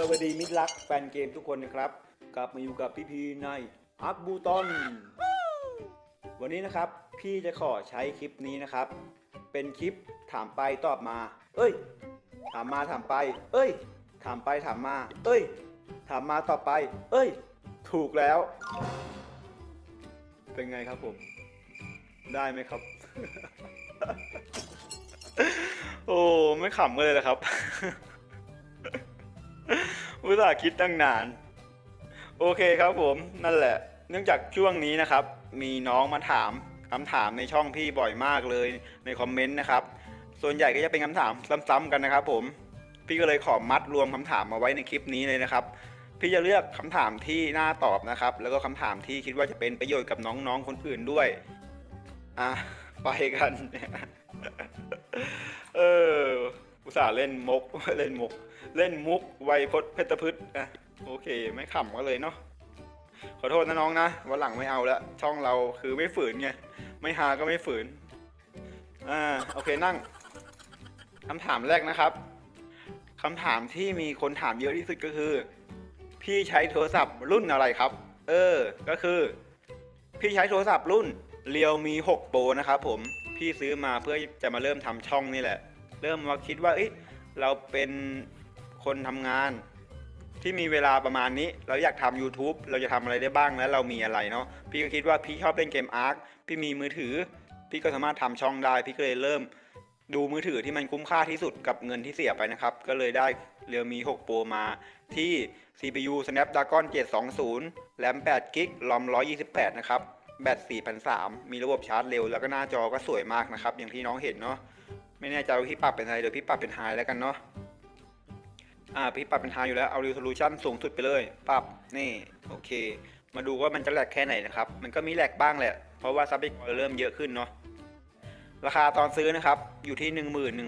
สวัสดีมิตรรักแฟนเกมทุกคนนะครับกลับมาอยู่กับพี่พีในอักบูตอนวันนี้นะครับ พี่จะขอใช้คลิปนี้นะครับ เป็นคลิปถามไปตอบมา เอ้ย ถามมาถามไป เอ้ย ถามไปถามมา เอ้ย ถามมาตอบไป เอ้ย ถูกแล้ว เป็นไงครับผม ได้ไหมครับ โอ้ไม่ขำเลยนะครับ อุตส่าห์คิดตั้งนาน โอเคครับผมนั่นแหละ เนื่องจากช่วงนี้นะครับ มีน้องมาถามคำถามในช่องพี่บ่อยมากเลยในคอมเมนต์นะครับ ส่วนใหญ่ก็จะเป็นคำถามซ้ำๆกันนะครับ ผม พี่ก็เลยขอมัดรวมคำถามมาไว้ในคลิปนี้เลยนะครับ พี่จะเลือกคำถามที่น่าตอบนะครับ แล้วก็คำถามที่คิดว่าจะเป็นประโยชน์กับน้องๆคนอื่นด้วย อะไปกัน เอออุตส่าห์เล่นมกเล่นมก เล่นมุกไวพจน์เพชรพฤษอะโอเค ไม่ขำก็เลยเนาะขอโทษนะน้องนะวันหลังไม่เอาละช่องเราคือไม่ฝืนไงไม่หาก็ไม่ฝืนอ่าโอเคนั่งคำถามแรกนะครับคำถามที่มีคนถามเยอะที่สุดก็คือ พี่ใช้โทรศัพท์รุ่นอะไรครับ เออ ก็คือ พี่ใช้โทรศัพท์รุ่นเรียวมี6 Pro นะครับผมพี่ซื้อมาเพื่อจะมาเริ่มทำช่องนี่แหละ เริ่มมาคิดว่าเอ้ยเราเป็น คนทำงาน ที่มีเวลาประมาณนี้ เราอยากทำ YouTube เราจะทำอะไรได้บ้างแล้วเรามีอะไรเนาะพี่ก็คิดว่าพี่ชอบเล่นเกมอาร์คพี่มีมือถือ พี่ก็สามารถทำช่องได้ พี่ก็เลยเริ่ม ดูมือถือที่มันคุ้มค่าที่สุดกับเงินที่เสียไปนะครับ ก็เลยได้เรียวมี6 Pro มาที่ CPU Snapdragon 720 แรม8 g b ROM 128 นะครับ แบต4,300มีระบบชาร์จเร็ว แล้วก็หน้าจอก็สวยมากนะครับ อย่างที่น้องเห็นเนาะ ไม่แน่ใจว่าพี่ปรับเป็นอะไรเดี๋ยวพี่ปรับเป็นไฮแล้วกันเนาะ อ่าพี่ปรับเป็นไฮอยู่แล้วเอา resolution สูงสุดไปเลย ปรับนี่โอเค มาดูว่ามันจะแหลกแค่ไหนนะครับ มันก็มีแหลกบ้างแหละ เพราะว่าซับบิกเริ่มเยอะขึ้นเนาะราคาตอนซื้อนะครับอยู่ที่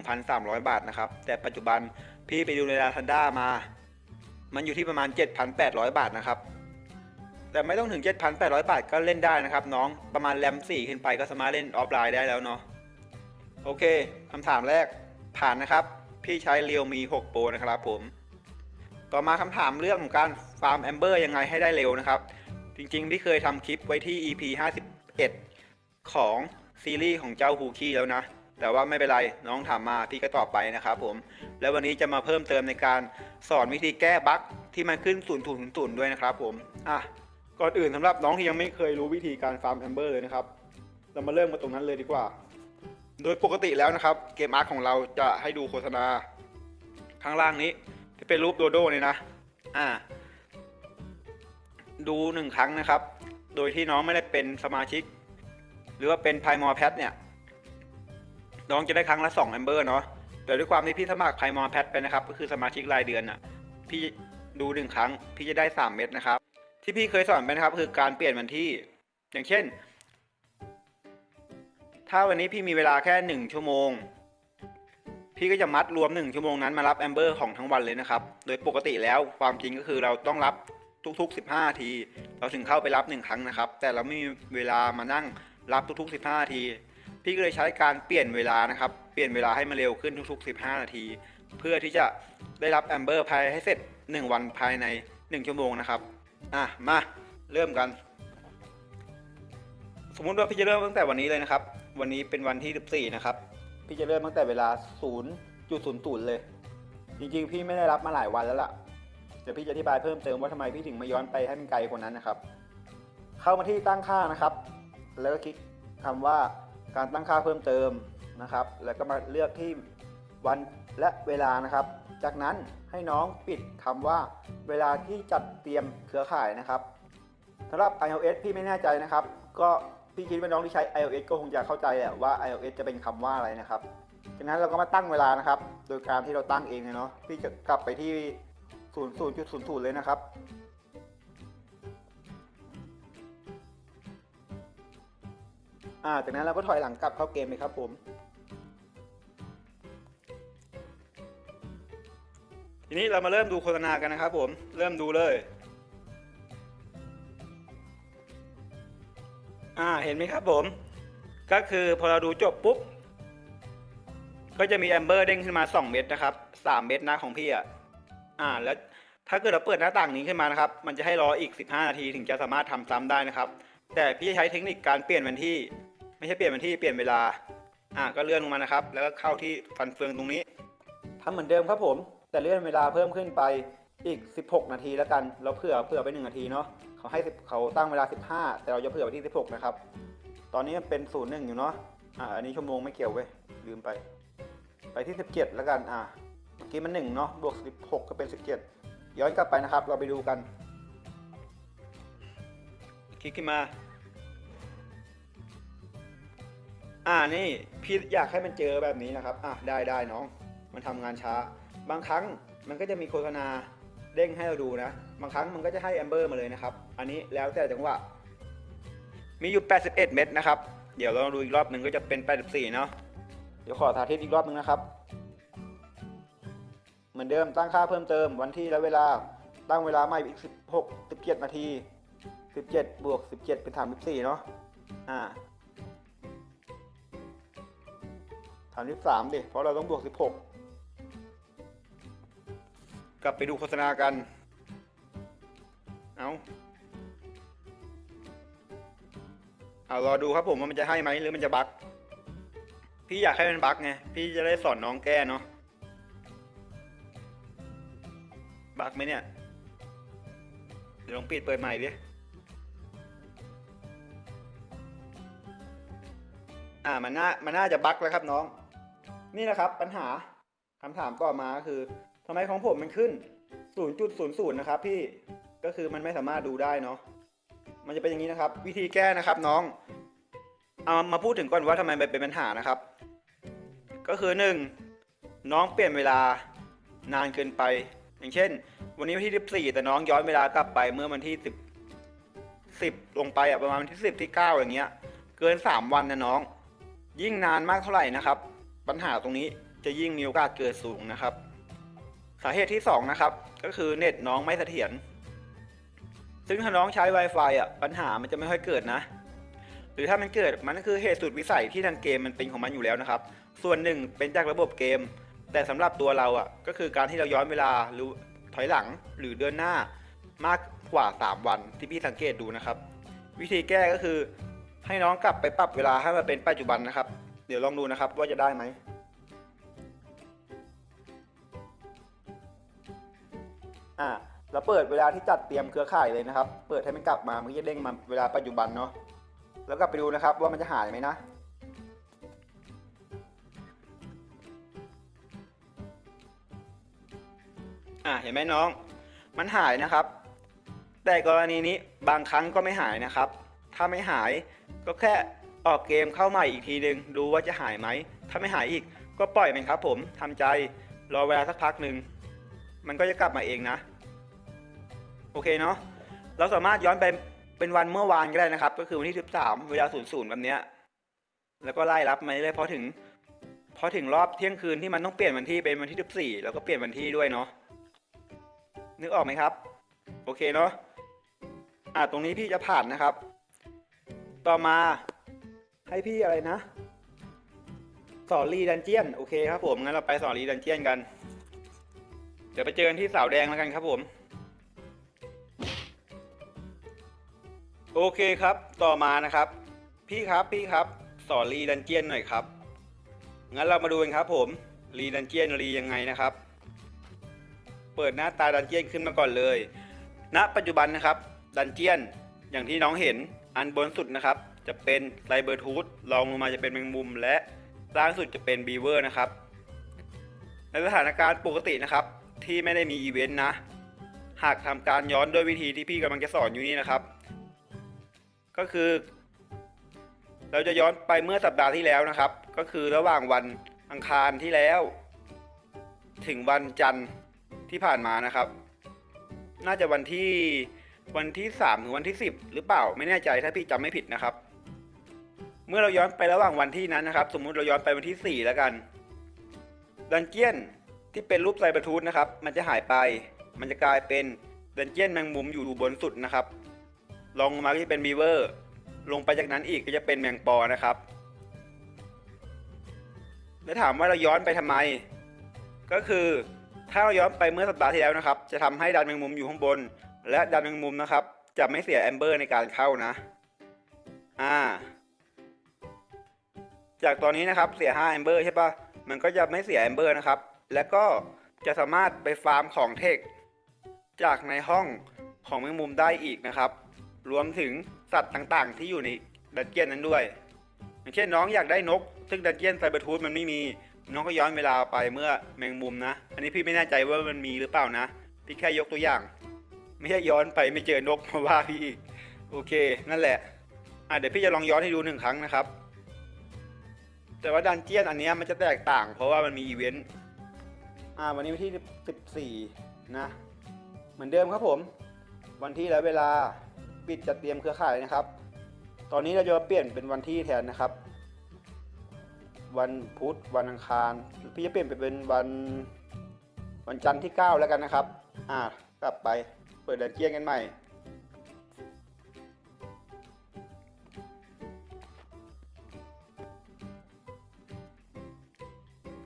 11,300 บาทนะครับ แต่ปัจจุบันพี่ไปดูใน Lazada มา มันอยู่ที่ประมาณ 7,800 บาทนะครับ แต่ไม่ต้องถึง 7,800 บาทก็เล่นได้นะครับ น้องประมาณแรม4ขึ้นไปก็สามารถเล่นออฟไลน์ได้แล้วเนาะโอเคคำถามแรกผ่านนะครับ พี่ใช้ Realme 6 Pro นะครับผม ต่อมาคำถามเรื่องของการฟาร์มแอมเบอร์ยังไงให้ได้เร็วนะครับ จริงๆพี่เคยทำคลิปไว้ที่ EP 51 ของซีรีส์ของเจ้าฮูคี้แล้วนะ แต่ว่าไม่เป็นไรน้องถามมาพี่ก็ตอบไปนะครับผม แล้ววันนี้จะมาเพิ่มเติมในการสอนวิธีแก้บั๊กที่มันขึ้น0 0 0 0ด้วยนะครับผม อะ ก่อนอื่นสำหรับน้องที่ยังไม่เคยรู้วิธีการฟาร์มแอมเบอร์เลยนะครับ เรามาเริ่มกันตรงนั้นเลยดีกว่า โดยปกติแล้วนะครับเกมอาร์ของเราจะให้ดูโฆษณาข้างล่างนี้ ที่เป็นรูปโดโด้เนี่ยนะ อ่า ดูหนึ่งครั้งนะครับ โดยที่น้องไม่ได้เป็นสมาชิก หรือว่าเป็นไพมอแพทเนี่ยน้องจะได้ครั้งละ2แอมเบอร์เนาะแต่ด้วยความที่พี่สมัครไพมอแพทไปนะครับ ก็คือสมาชิกรายเดือนอะ พี่ดูหนึ่งครั้ง พี่จะได้ 3 เม็ดนะครับ ที่พี่เคยสอนไปนะครับ คือการเปลี่ยนวันที่ อย่างเช่น ถ้าวันนี้พี่มีเวลาแค่หนึ่งชั่วโมง พี่ก็จะมัดรวมหนึ่งชั่วโมงนั้นมารับแอมเบอร์ของทั้งวันเลยนะครับ โดยปกติแล้วความจริงก็คือเราต้องรับทุก ๆ 15นาที เราถึงเข้าไปรับหนึ่งครั้งนะครับ แต่เราไม่มีเวลามานั่งรับทุก ๆ 15นาที พี่ก็เลยใช้การเปลี่ยนเวลานะครับ เปลี่ยนเวลาให้มันเร็วขึ้นทุก ๆ 15 นาที เพื่อที่จะได้รับแอมเบอร์ภายให้เสร็จ 1 วันภายใน 1 ชั่วโมงนะครับ อะ มา เริ่มกัน สมมุติว่าพี่จะเริ่มตั้งแต่วันนี้เลยนะครับ วันนี้เป็นวันที่ 14 นะครับ พี่จะเริ่มตั้งแต่เวลา 0.00 เลย จริงๆ พี่ไม่ได้รับมาหลายวันแล้วล่ะเดี๋ยวพี่จะอธิบายเพิ่มเติมว่าทำไมพี่ถึงมาย้อนไปให้มันไกลกว่านั้นนะครับ เข้ามาที่ตั้งค่านะครับ แล้วก็คลิกคำว่าการตั้งค่าเพิ่มเติมนะครับ แล้วก็มาเลือกที่วันและเวลานะครับ จากนั้นให้น้องปิดคำว่าเวลาที่จัดเตรียมเครือข่ายนะครับสำหรับ iOS พี่ไม่แน่ใจนะครับ ก็ พี่คิดว่าน้องที่ใช้ iOS ก็คงจะเข้าใจแหละว่า iOS จะเป็นคำว่าอะไรนะครับจากนั้นเราก็มาตั้งเวลานะครับ โดยการที่เราตั้งเองเลยเนาะพี่จะกลับไปที่ 00.00 เลยนะครับ อ่า จากนั้นเราก็ถอยหลังกลับเข้าเกมเลยครับผม ทีนี้เรามาเริ่มดูโฆษณากันนะครับผม เริ่มดูเลย อ่าเห็นไหมครับผม ก็คือพอเราดูจบปุ๊บ ก็จะมีแอมเบอร์เด้งขึ้นมา 2 เม็ดนะครับ 3 เม็ดนะของพี่อะอ่าแล้วถ้าเกิดเราเปิดหน้าต่างนี้ขึ้นมานะครับ มันจะให้รออีก 15 นาทีถึงจะสามารถทำซ้ำได้นะครับ แต่พี่จะใช้เทคนิคการเปลี่ยนวันที่ ไม่ใช่เปลี่ยนวันที่เปลี่ยนเวลา อะก็เลื่อนลงมานะครับ แล้วก็เข้าที่ฟันเฟืองตรงนี้ทำเหมือนเดิมครับผม แต่เลื่อนเวลาเพิ่มขึ้นไป อีก 16 นาทีแล้วกันเราเผื่อเผื่อไป 1 นาทีเนาะเขาให้เขาตั้งเวลา 15 แต่เราจะเผื่อไปที่ 16 นะครับ ตอนนี้มันเป็น01อยู่เนาะอ่าอันนี้ชั่วโมงไม่เกี่ยวเว้ยลืมไป ไปที่ 17 แล้วกันอ่าเมื่อกี้มัน1เนาะบวก 16 ก็เป็น 17 ย้อนกลับไปนะครับ เราไปดูกัน คลิกขึ้นมา อ่านี่พี่อยากให้มันเจอแบบนี้นะครับอะได้ได้น้อง มันทำงานช้า บางครั้งมันก็จะมีโฆษณา เด้งให้เราดูนะ บางครั้งมันก็จะให้แอมเบอร์มาเลยนะครับ อันนี้แล้วแต่จังหวะ มีอยู่ 81 เม็ดนะครับ เดี๋ยวเราดูอีกรอบหนึ่งก็จะเป็น 84 เนาะ เดี๋ยวขอสาธิตอีกรอบหนึ่งนะครับ เหมือนเดิมตั้งค่าเพิ่มเติมวันที่และเวลา ตั้งเวลาใหม่อีก 16 17 นาที 17 บวก 17 เป็น 34 เนาะ อ่า33ดิ เพราะเราต้องบวก 16 กลับไปดูโฆษณากัน เอาเอารอดูครับผมว่ามันจะให้ไหมหรือมันจะบั๊กพี่อยากให้มันบั๊กไง พี่จะได้สอนน้องแก้เนาะ บั๊กไหมเนี่ย เดี๋ยวลองปิดเปิดใหม่ดิ อ่ามันน่ามันน่าจะบั๊กแล้วครับน้อง นี่นะครับปัญหาคำถามต่อมาคือ ทำไมของผมมันขึ้น 0.00 นะครับพี่ ก็คือมันไม่สามารถดูได้เนาะ มันจะเป็นอย่างนี้นะครับ วิธีแก้นะครับน้อง เอามาพูดถึงก่อนว่าทำไมมันเป็นปัญหานะครับ ก็คือหนึ่งน้องเปลี่ยนเวลานานเกินไป อย่างเช่น วันนี้วันที่ 14 แต่น้องย้อนเวลากลับไปเมื่อวันที่ 10 10 ลงไปอะประมาณวันที่ 10 ที่ 9 อย่างเงี้ย เกิน 3 วันนะน้อง ยิ่งนานมากเท่าไหร่นะครับ ปัญหาตรงนี้จะยิ่งมีโอกาสเกิดสูงนะครับ สาเหตุที่ 2 นะครับ ก็คือเน็ตน้องไม่เสถียรซึ่งถ้าน้องใช้ Wi-Fi อะปัญหามันจะไม่ค่อยเกิดนะ หรือถ้ามันเกิดมันก็คือเหตุสุดวิสัยที่ทางเกมมันเป็นของมันอยู่แล้วนะครับ ส่วนหนึ่งเป็นจากระบบเกม แต่สำหรับตัวเราอะก็คือการที่เราย้อนเวลาหรือถอยหลังหรือเดินหน้ามากกว่า 3 วันที่พี่สังเกตดูนะครับ วิธีแก้ก็คือให้น้องกลับไปปรับเวลาให้มันเป็นปัจจุบันนะครับ เดี๋ยวลองดูนะครับว่าจะได้ไหม อ่าเราเปิดเวลาที่จัดเตรียมเครือข่ายเลยนะครับ เปิดให้มันกลับมาเมันก็จะเด้งมาเวลาปัจจุบันเนาะ แล้วกลับไปดูนะครับว่ามันจะหายไหมนะ อ่าเห็นไหมน้อง มันหายนะครับ แต่กรณีนี้บางครั้งก็ไม่หายนะครับ ถ้าไม่หายก็แค่ออกเกมเข้าใหม่อีกทีหนึ่งดูว่าจะหายไหม ถ้าไม่หายอีกก็ปล่อยมันครับผมทำใจรอเวลาสักพักหนึ่ง มันก็จะกลับมาเองนะ โอเคเนาะเราสามารถย้อนไปเป็นวันเมื่อวานก็ได้นะครับ ก็คือวันที่ 13 เวลา 00 แบบเนี้ยแล้วก็ไล่รับมาเรื่อยๆพอถึงพอถึงรอบเที่ยงคืนที่มันต้องเปลี่ยนวันที่เป็นวันที่ 14 แล้วก็เปลี่ยนวันที่ด้วยเนาะนึกออกไหมครับ โอเคเนาะอ่าตรงนี้พี่จะผ่านนะครับ ต่อมาให้พี่อะไรนะสอรีดันเจียนโอเคครับผมงั้นเราไปสอรีดันเจียนกัน เดี๋ยวไปเจอกันที่เสาแดงแล้วกันครับผม โอเคครับ ต่อมานะครับ พี่ครับพี่ครับ สอนรีดันเจียนหน่อยครับ งั้นเรามาดูกันครับผม รีดันเจียนรียังไงนะครับ เปิดหน้าตาดันเจียนขึ้นมาก่อนเลย ณ ปัจจุบันนะครับ ดันเจียน อย่างที่น้องเห็น อันบนสุดนะครับ จะเป็นไลเบอร์ทูธรองลงมาจะเป็นแมงมุม และล่างสุดจะเป็นบีเวอร์นะครับ ในสถานการณ์ปกตินะครับ ที่ไม่ได้มีอีเวนต์นะ หากทำการย้อนด้วยวิธีที่พี่กำลังจะสอนอยู่นี้นะครับ ก็คือ เราจะย้อนไปเมื่อสัปดาห์ที่แล้วนะครับ ก็คือระหว่างวันอังคารที่แล้ว ถึงวันจันทร์ที่ผ่านมานะครับ น่าจะวันที่วันที่3ถึงวันที่ 10 หรือเปล่าไม่แน่ใจถ้าพี่จำไม่ผิดนะครับ เมื่อเราย้อนไประหว่างวันที่นั้นนะครับ สมมุติเราย้อนไปวันที่ 4 แล้วกันดันเจียนที่เป็นรูปไซบอร์ทูธนะครับ มันจะหายไป มันจะกลายเป็นดันเจียนแมงมุมอยู่บนสุดนะครับ ลงมาก็จะเป็นบีเวอร์ลงไปจากนั้นอีกก็จะเป็นแมงปอนะครับ แล้วถามว่าเราย้อนไปทำไม ก็คือถ้าเราย้อนไปเมื่อสัปดาห์ที่แล้วนะครับ จะทำให้ดันแมงมุมอยู่ข้างบน และดันแมงมุมนะครับ จะไม่เสียแอมเบอร์ในการเข้านะอ่าจากตอนนี้นะครับเสีย5แอมเบอร์ใช่ปะมันก็จะไม่เสียแอมเบอร์นะครับ แล้วก็จะสามารถไปฟาร์มของเทค จากในห้องของแมงมุมได้อีกนะครับ รวมถึงสัตว์ต่างๆ ที่อยู่ในดันเจียนนั้นด้วย อย่างเช่นน้องอยากได้นก ซึ่งดันเจียนไซเบอร์ทูธมันไม่มี น้องก็ย้อนเวลาไปเมื่อแมงมุมนะ อันนี้พี่ไม่แน่ใจว่ามันมีหรือเปล่านะ พี่แค่ยกตัวอย่าง ไม่ใช่ย้อนไปไม่เจอนกมาว่าพี่อีก โอเค นั่นแหละอะเดี๋ยวพี่จะลองย้อนให้ดูหนึ่งครั้งนะครับ แต่ว่าดันเจียนอันนี้มันจะแตกต่าง เพราะว่ามันมีอีเวนต์ อ่าวันนี้วันที่ 14 นะ เหมือนเดิมครับผม วันที่และเวลา ปิดจัดเตรียมเครือข่ายนะครับ ตอนนี้เราจะเปลี่ยนเป็นวันที่แทนนะครับ วันพุธวันอังคารพี่จะเปลี่ยนไปเป็นวันวันจันทร์ที่ 9 แล้วกันนะครับ อ่ากลับไปเปิดแดนเจียนกันใหม่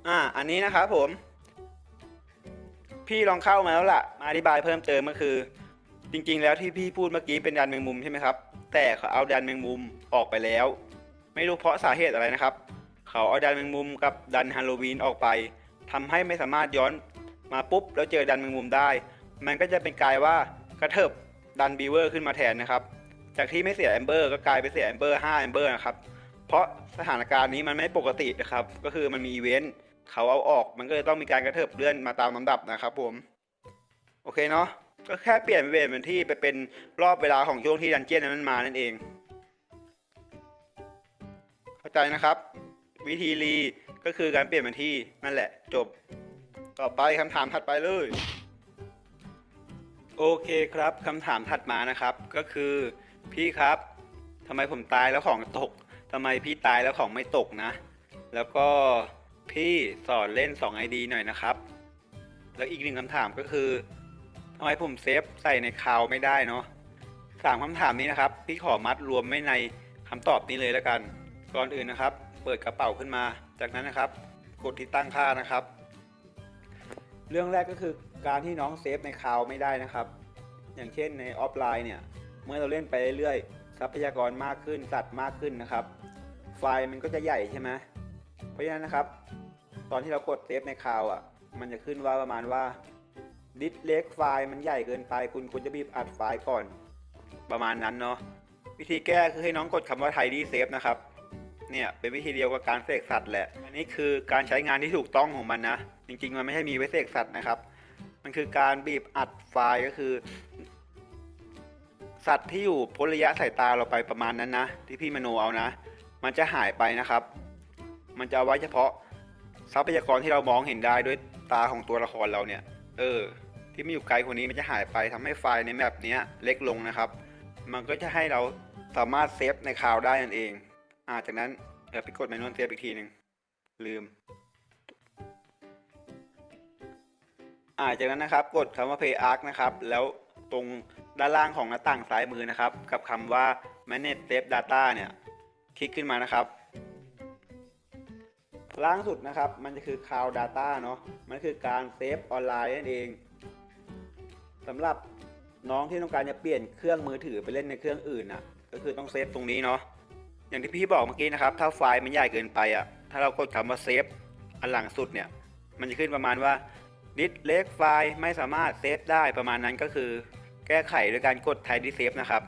อ่า อันนี้นะครับผม พี่ลองเข้ามาแล้วล่ะ มาอธิบายเพิ่มเติมก็คือ จริงๆ แล้วที่พี่พูดเมื่อกี้เป็นดันแมงมุมใช่ไหมครับ แต่เขาเอาดันแมงมุมออกไปแล้ว ไม่รู้เพราะสาเหตุอะไรนะครับ เขาเอาดันแมงมุมกับดันฮาโลวีนออกไปทำให้ไม่สามารถย้อนมาปุ๊บแล้วเจอดันแมงมุมได้ มันก็จะเป็นกลายว่ากระเถิบดันบีเวอร์ขึ้นมาแทนนะครับ จากที่ไม่เสียแอมเบอร์ก็กลายไปเสียแอมเบอร์5แอมเบอร์นะครับ เพราะสถานการณ์นี้มันไม่ปกตินะครับ ก็คือมันมีอีเวนต์เขาเอาออก มันก็เลยต้องมีการกระเถิบเลื่อนมาตามลำดับนะครับผม โอเคเนาะ ก็แค่เปลี่ยนเวทเป็นที่ไปเป็นรอบเวลาของช่วงที่ดันเจี้ยนนั้นมันมานั่นเอง เข้าใจนะครับ วิธีรีก็คือการเปลี่ยนเป็นที่นั่นแหละจบ ต่อไปคำถามถัดไปเลย โอเคครับคำถามถัดมานะครับ ก็คือ พี่ครับทำไมผมตายแล้วของตกทำไมพี่ตายแล้วของไม่ตกนะ แล้วก็พี่สอนเล่น 2 ID หน่อยนะครับ แล้วอีกหนึ่งคำถามก็คือ ทำไมผมเซฟใส่ในคาวไม่ได้เนาะสามคำถามนี้นะครับ พี่ขอมัดรวมไม่ในคำตอบนี้เลยแล้วกัน ก่อนอื่นนะครับ เปิดกระเป๋าขึ้นมา จากนั้นนะครับ กดที่ตั้งค่านะครับ เรื่องแรกก็คือการที่น้องเซฟในคาวไม่ได้นะครับ อย่างเช่นในออฟไลน์เนี่ย เมื่อเราเล่นไปเรื่อยๆทรัพยากรมากขึ้นสัตว์มากขึ้นนะครับ ไฟล์มันก็จะใหญ่ใช่ไหมเพราะฉะนั้นนะครับ ตอนที่เรากดเซฟในคาวอะ มันจะขึ้นว่าประมาณว่า ดิสเล็กไฟล์มันใหญ่เกินไปคุณควรจะบีบอัดไฟล์ก่อน ประมาณนั้นเนาะวิธีแก้คือให้น้องกดคำว่า tidy save นะครับเนี่ยเป็นวิธีเดียวกับการเสกสัตว์แหละ อันนี้คือการใช้งานที่ถูกต้องของมันนะ จริงๆ มันไม่ใช่มีไว้เสกสัตว์นะครับ มันคือการบีบอัดไฟล์ก็คือ สัตว์ที่อยู่พ้นระยะสายตาเราไปประมาณนั้นนะ ที่พี่มโนเอานะ มันจะหายไปนะครับ มันจะเอาไว้เฉพาะทรัพยากรที่เรามองเห็นได้ด้วยตาของตัวละครเราเนี่ย เออ ที่ไม่อยู่ไกลกว่านี้มันจะหายไปทำให้ไฟล์ในแมปนี้เล็กลงนะครับ มันก็จะให้เราสามารถเซฟในคลาวด์ได้นั่นเองอาจากนั้นเดี๋ยวไปกดเมนูเซฟอีกทีหนึ่งลืมอาจากนั้นนะครับกดคำว่า Play Arc นะครับแล้วตรงด้านล่างของหน้าต่างซ้ายมือนะครับ กับคำว่า Manage Save Data เนี่ยคลิกขึ้นมานะครับล่างสุดนะครับมันจะคือ Cloud Data เนาะมันคือการเซฟออนไลน์นั่นเอง สำหรับน้องที่ต้องการจะเปลี่ยนเครื่องมือถือไปเล่นในเครื่องอื่นน่ะก็คือต้องเซฟตรงนี้เนาะอย่างที่พี่บอกเมื่อกี้นะครับ ถ้าไฟล์มันใหญ่เกินไปอะถ้าเรากดคำว่าเซฟอันหลังสุดเนี่ย มันจะขึ้นประมาณว่าดิสเล็กไฟล์ไม่สามารถเซฟได้ประมาณนั้นก็คือ แก้ไขโดยการกดไทดิเซฟนะครับ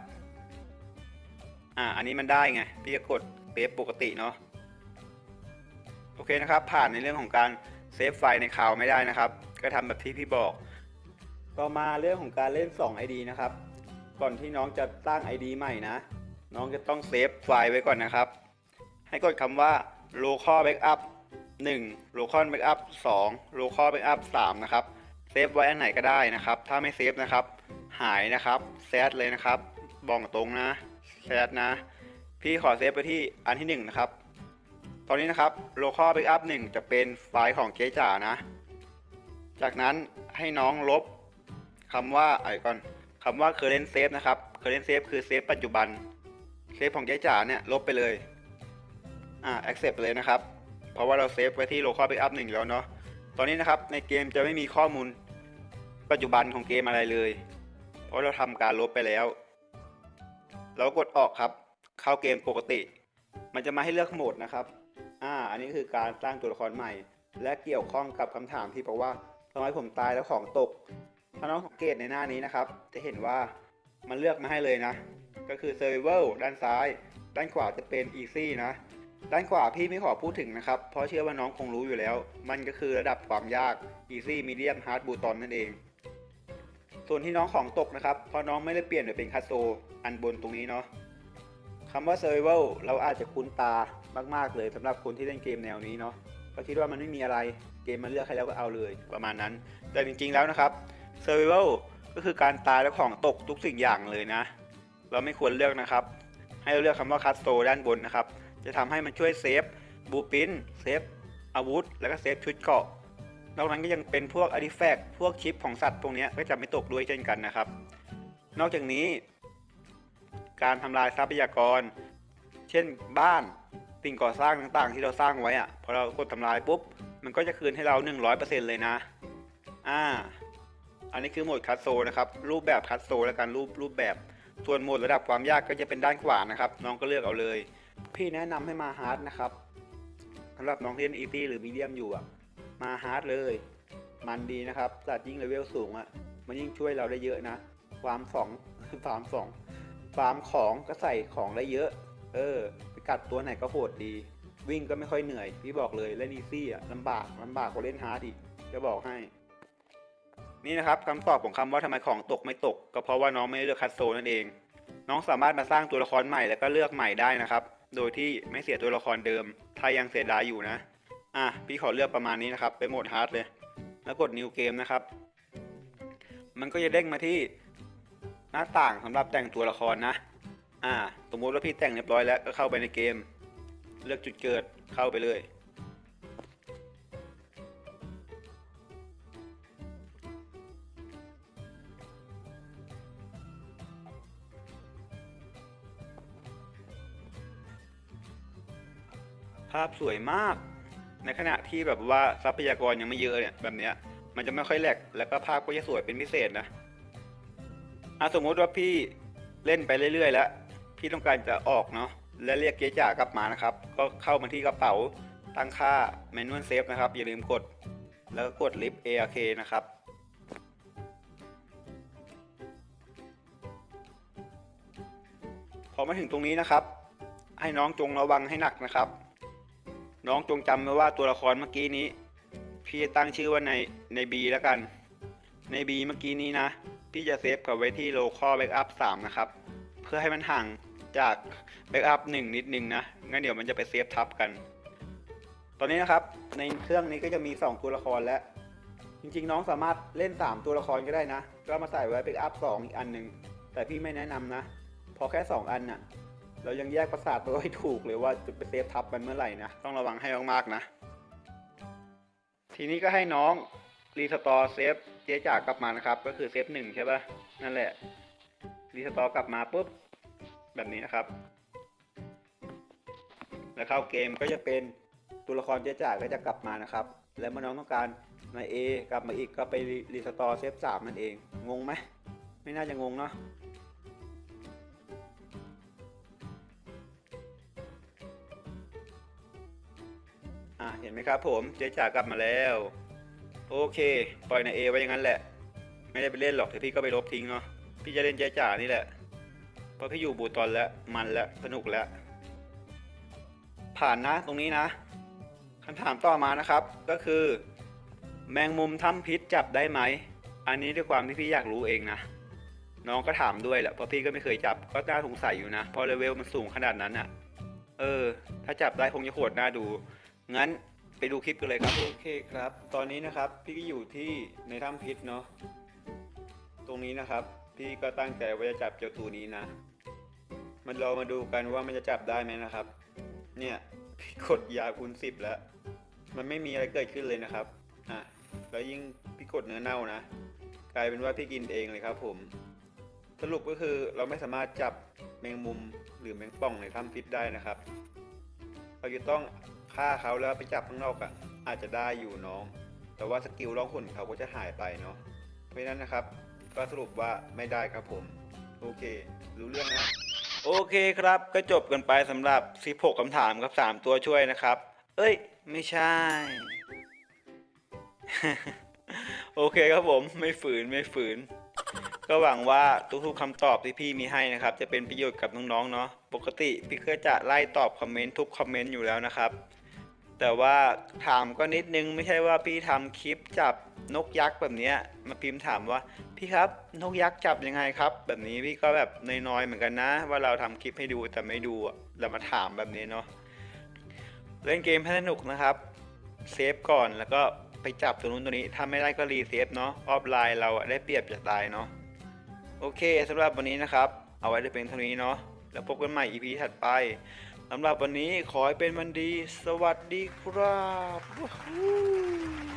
อ่าอันนี้มันได้ไงพี่จะกดเซฟปกติเนาะโอเคนะครับ ผ่านในเรื่องของการเซฟไฟล์ในคลาวไม่ได้นะครับ ก็ทำแบบที่พี่บอก ต่อมาเรื่องของการเล่น 2 ID นะครับ ก่อนที่น้องจะตั้ง ID ใหม่นะ น้องจะต้องเซฟไฟล์ไว้ก่อนนะครับ ให้กดคำว่า local backup 1 local backup 2 local backup 3 นะครับ เซฟไว้อันไหนก็ได้นะครับ ถ้าไม่เซฟนะครับ หายนะครับแซดเลยนะครับบอกตรงนะแซดนะ พี่ขอเซฟไปที่อันที่ 1 นะครับ ตอนนี้นะครับ local backup 1 จะเป็นไฟล์ของเจ๊จ๋านะ จากนั้นให้น้องลบ คำว่าอะไรก่อนคำว่า current save นะครับ current save คือเซฟปัจจุบันเซฟของเจ๊จ๋าเนี่ยลบไปเลย อ่า accept ไปเลยนะครับ เพราะว่าเราเซฟไว้ที่ local backup 1แล้วเนาะ ตอนนี้นะครับในเกมจะไม่มีข้อมูลปัจจุบันของเกมอะไรเลย เพราะเราทำการลบไปแล้ว เรากดออกครับ เข้าเกมปกติ มันจะมาให้เลือกโหมดนะครับ อ่า อันนี้คือการสร้างตัวละครใหม่ และเกี่ยวข้องกับคำถามที่บอกว่าทำไมผมตายแล้วของตก ถ้าน้องสังเกตในหน้านี้นะครับ จะเห็นว่ามันเลือกมาให้เลยนะ ก็คือ Survival ด้านซ้าย ด้านขวาจะเป็น Easy นะ ด้านขวาพี่ไม่ขอพูดถึงนะครับ เพราะเชื่อว่าน้องคงรู้อยู่แล้ว มันก็คือระดับความยาก Easy Medium Hard b u t o n นั่นเอง ส่วนที่น้องของตกนะครับเพราะน้องไม่ได้เปลี่ยนไปเป็นคัสโซอันบนตรงนี้เนาะคำว่า Survival เราอาจจะคุ้นตามากๆเลยสำหรับคนที่เล่นเกมแนวนี้เนาะก็คิดว่ามันไม่มีอะไรเกมมันเลือกให้แล้วก็เอาเลยประมาณนั้น แต่จริงๆแล้วนะครับ Survival ก็คือการตายแล้วของตกทุกสิ่งอย่างเลยนะ เราไม่ควรเลือกนะครับ ให้เราเลือกคำว่าคัสโตด้านบนนะครับ จะทำให้มันช่วยเซฟบูปินเซฟอาวุธ แล้วก็เซฟชุดเกราะนอกนั้นก็ยังเป็นพวกอาร์ติแฟกต์พวกชิปของสัตว์พวกนี้ก็จะไม่ตกด้วยเช่นกันนะครับ นอกจากนี้ การทำลายทรัพยากร เช่นบ้านสิ่งก่อสร้างต่างๆ ที่เราสร้างไว้อะพอเรากดทำลายปุ๊บ มันก็จะคืนให้เรา 100%เลยนะ อ่า อันนี้คือโหมดคัสโซนะครับรูปแบบคัสโซและการรูปรูปแบบส่วนโหมดระดับความยากก็จะเป็นด้านขวานะครับ น้องก็เลือกเอาเลย พี่แนะนำให้มาฮาร์ดนะครับสำหรับน้องที่เล่นอีซี่หรือมีเดียมอยู่อะมาฮาร์ดเลย มันดีนะครับจัดยิ่งเลเวลสูงอะมันยิ่งช่วยเราได้เยอะนะฟาร์มสองฟาร์มสองฟาร์มของก็ใส่ของได้เยอะ เออไปกัดตัวไหนก็โหดดี วิ่งก็ไม่ค่อยเหนื่อย พี่บอกเลยเล่นอีซี่อะลำบากลำบากกว่าเล่นฮาร์ดอีกจะบอกให้ นี่นะครับคำตอบของคำว่าทำไมของตกไม่ตก ก็เพราะว่าน้องไม่เลือกคัสโซนั่นเอง น้องสามารถมาสร้างตัวละครใหม่แล้วก็เลือกใหม่ได้นะครับ โดยที่ไม่เสียตัวละครเดิม ถ้ายังเสียดายอยู่นะ อะพี่ขอเลือกประมาณนี้นะครับ ไปโหมดฮาร์ดเลย แล้วกด New Game นะครับ มันก็จะเด้งมาที่หน้าต่างสำหรับแต่งตัวละครนะ อ่า สมมติว่าพี่แต่งเรียบร้อยแล้วก็เข้าไปในเกม เลือกจุดเกิดเข้าไปเลยาพสวยมาก ในขณะที่แบบว่าทรัพยากรยังไม่เยอะเนี่ยแบบเนี้ยมันจะไม่ค่อยแหลกแล้วก็ภาพก็จะสวยเป็นพิเศษนะอะสมมุติว่าพี่เล่นไปเรื่อยๆ แล้ว พี่ต้องการจะออกเนาะและเรียกเกียร์จ่ากลับมานะครับ ก็เข้ามาที่กระเป๋าตั้งค่า Manual Save นะครับ อย่าลืมกด แล้วก็กด Lift ARK นะครับพอมาถึงตรงนี้นะครับ ให้น้องจงระวังให้หนักนะครับ น้องจงจำไว้ว่าตัวละครเมื่อกี้นี้ พี่จะตั้งชื่อว่าในใน B แล้วกัน ใน B เมื่อกี้นี้นะ พี่จะเซฟกับไว้ที่ local backup 3นะครับ เพื่อให้มันห่างจาก backup 1นิดนึงนะ งั้นเดี๋ยวมันจะไปเซฟทับกัน ตอนนี้นะครับ ในเครื่องนี้ก็จะมี 2 ตัวละครแล้ว จริงๆ น้องสามารถเล่น 3 ตัวละครก็ได้นะ ก็มาใส่ไว้ backup 2อีกอันหนึ่ง แต่พี่ไม่แนะนำนะ พอแค่ 2 อันน่ะ เรายังแยกประสาทตัวให้ถูกเลยว่าจะไปเซฟทับมันเมื่อไหร่นะ ต้องระวังให้มากๆนะ ทีนี้ก็ให้น้องรีสตอร์เซฟเจ๊จากกลับมานะครับ ก็คือเซฟหนึ่งใช่ปะนั่นแหละ รีสตอร์กลับมาปุ๊บ แบบนี้นะครับ แล้วเข้าเกมก็จะเป็นตัวละครเจ๊จ่าก็จะกลับมานะครับ แล้วเมื่อน้องต้องการนายเอกลับมาอีกก็ไปรีสตอร์เซฟสามนั่นเอง งงไหม ไม่น่าจะงงเนาะ อะเห็นไหมครับผมเจ๊จ๋ากลับมาแล้ว โอเค ปล่อยนายเอไว้อย่างนั้นแหละ ไม่ได้ไปเล่นหรอกแต่พี่ก็ไปลบทิ้งเนาะพี่จะเล่นเจ๊จ๋านี่แหละเพราะพี่อยู่บูตอนแล้วมันแล้วสนุกแล้ว ผ่านนะตรงนี้นะคำถามต่อมานะครับ ก็คือ แมงมุมถ้ำพิษจับได้ไหมอันนี้ด้วยความที่พี่อยากรู้เองนะน้องก็ถามด้วยแหละเพราะพี่ก็ไม่เคยจับก็น่าสงสัยอยู่นะเพราะเลเวลมันสูงขนาดนั้นอะ่ะ เออ ถ้าจับได้คงจะโหดน่าดู งั้นไปดูคลิปกันเลยครับ โอเคครับ ตอนนี้นะครับพี่ก็อยู่ที่ในถ้ำพิษเนาะ ตรงนี้นะครับ พี่ก็ตั้งใจว่าจะจับเจ้าตัวนี้นะ มันเรามาดูกันว่ามันจะจับได้ไหมนะครับ เนี่ยพี่กดยาคูณสิบแล้ว มันไม่มีอะไรเกิดขึ้นเลยนะครับ อะ แล้วยิ่งพี่กดเนื้อเน่านะ กลายเป็นว่าพี่กินเองเลยครับผม สรุปก็คือเราไม่สามารถจับแมงมุมหรือแมงป่องในถ้ำพิษได้นะครับ เราจะต้อง ฆ่าเขาแล้วไปจับข้างนอกอะ อาจจะได้อยู่น้อง แต่ว่าสกิลล่องหุ่นเขาก็จะหายไปเนาะเพราะฉะนั้นนะครับ ก็สรุปว่าไม่ได้ครับผม โอเค รู้เรื่องนะโอเคครับ ก็จบกันไปสำหรับ 16คำถามกับ 3 ตัวช่วยนะครับ เอ้ย ไม่ใช่ โอเคครับผม ไม่ฝืนไม่ฝืน ก็หวังว่าทุกๆคำตอบที่พี่มีให้นะครับ จะเป็นประโยชน์กับน้องๆเนาะ ปกติพี่ก็จะไล่ตอบคอมเมนต์ทุกคอมเมนต์อยู่แล้วนะครับ แต่ว่าถามก็นิดนึงไม่ใช่ว่าพี่ทำคลิปจับนกยักษ์แบบนี้มาพิมพ์ถามว่า พี่ครับนกยักษ์จับยังไงครับ แบบนี้พี่ก็แบบน้อยๆเหมือนกันนะ ว่าเราทำคลิปให้ดูแต่ไม่ดูเรามาถามแบบนี้เนาะเล่นเกมให้สนุกนะครับ เซฟก่อนแล้วก็ไปจับตัวนู้นตัวนี้ถ้าไม่ได้ก็รีเซฟเนาะออฟไลน์เราได้เปรียบจากตายเนาะโอเคสำหรับวันนี้นะครับ เอาไว้ได้เป็นเท่านี้เนาะแล้วพบกันใหม่ EP ถัดไป สำหรับวันนี้ขอให้เป็นวันดี สวัสดีครับ